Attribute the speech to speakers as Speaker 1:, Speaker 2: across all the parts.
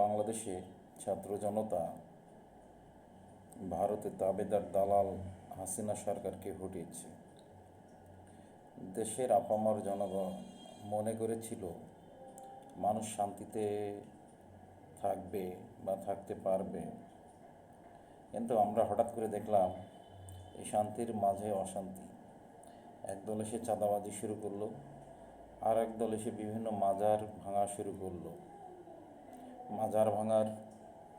Speaker 1: বাংলাদেশে ছাত্র জনতা, ভারতে তাবেদার দালাল হাসিনা সরকারকে হটিয়েছে। দেশের আপামর জনগণ মনে করেছিল, মানুষ শান্তিতে থাকবে বা থাকতে পারবে। কিন্তু আমরা হঠাৎ করে দেখলাম এই শান্তির মাঝে অশান্তি। একদল এসে চাঁদাবাজি শুরু করল আর একদল এসে বিভিন্ন মাজার ভাঙা শুরু করল। মাজার ভাঙার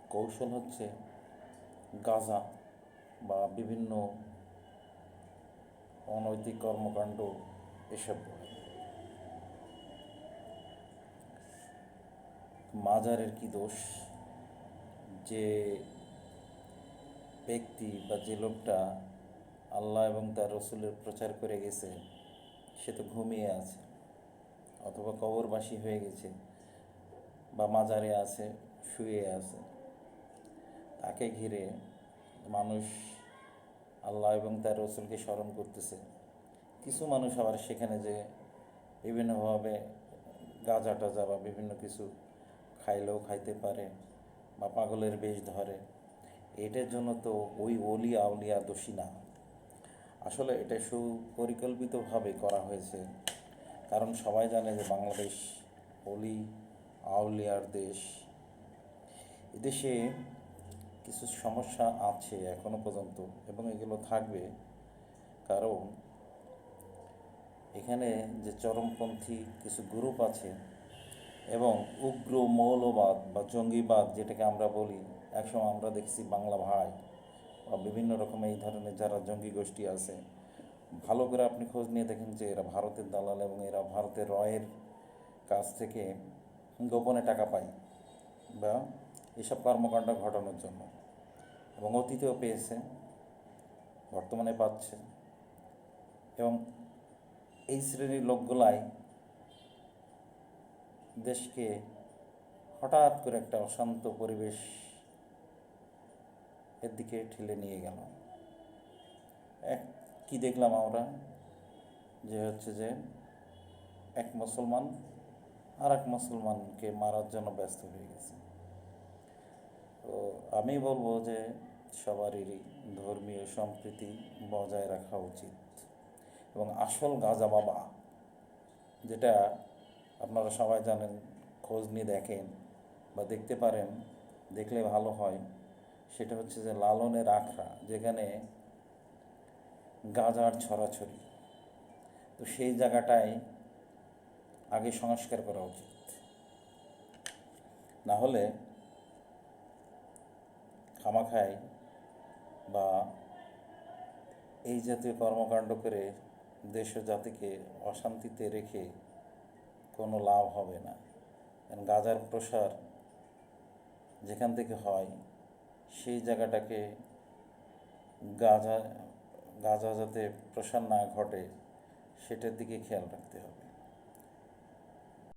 Speaker 1: কৌশল হচ্ছে গাজা বা বিভিন্ন অনৈতিক কর্মকাণ্ড এসব মাজারের কি দোষ? যে ব্যক্তি বা যে লোকটা আল্লাহ এবং তার রসুলের প্রচার করে গেছে, সে তো ঘুমিয়ে আছে অথবা কবরবাসী হয়ে গেছে। বা মাজারে আছে, শুয়ে আছে, তাকে ঘিরে মানুষ আল্লাহ এবং তার রসুলকে স্মরণ করতেছে। কিছু মানুষ আবার সেখানে যে বিভিন্নভাবে গাঁজা টাজা বা বিভিন্ন কিছু খাইলেও খাইতে পারে বা পাগলের বেশ ধরে, এটার জন্য তো ওই অলি আউলিয়া দোষী না। আসলে এটা সুপরিকল্পিতভাবে করা হয়েছে, কারণ সবাই জানে যে বাংলাদেশ অলি আউলিয়ার দেশ। এদেশে কিছু সমস্যা আছে এখনও পর্যন্ত এবং এগুলো থাকবে। কারণ এখানে যে চরমপন্থী কিছু গ্রুপ আছে এবং উগ্র মৌলবাদ বা জঙ্গিবাদ যেটাকে আমরা বলি, একসময় আমরা দেখছি বাংলা ভাই বা বিভিন্ন রকম এই ধরনের যারা জঙ্গি গোষ্ঠী আছে, ভালো করে আপনি খোঁজ নিয়ে দেখেন যে এরা ভারতের দালাল এবং এরা ভারতের রয়ের কাছ থেকে গোপনে টাকা পাই বা এসব কর্মকাণ্ড ঘটানোর জন্য এবং অতীতেও পেয়েছে, বর্তমানে পাচ্ছে এবং এই শ্রেণির লোকগুলাই দেশকে হঠাৎ করে একটা অশান্ত পরিবেশ এর দিকে ঠেলে নিয়ে গেল। এক, কি দেখলাম আমরা? যে হচ্ছে যে এক মুসলমান আর এক মুসলমানকে মারার জন্য ব্যস্ত হয়ে গেছে। তো আমি বলব যে সবারই ধর্মীয় সম্প্রীতি বজায় রাখা উচিত। এবং আসল গাজা বাবা, যেটা আপনারা সবাই জানেন, খোঁজ নিয়ে দেখেন বা দেখতে পারেন, দেখলে ভালো হয়, সেটা হচ্ছে যে লালনের আখড়া, যেখানে গাজার ছড়াছড়ি। তো সেই জায়গাটায় আগে সংস্কার করা উচিত। না হলে খামাখায় বা এই জাতীয় কর্মকাণ্ড করে দেশ ও জাতিকে অশান্তিতে রেখে কোনো লাভ হবে না। কারণ গাজার প্রসার যেখান থেকে হয়, সেই জায়গাটাকে গাজা গাজা যাতে প্রসার না ঘটে, সেটার দিকে খেয়াল রাখতে হবে।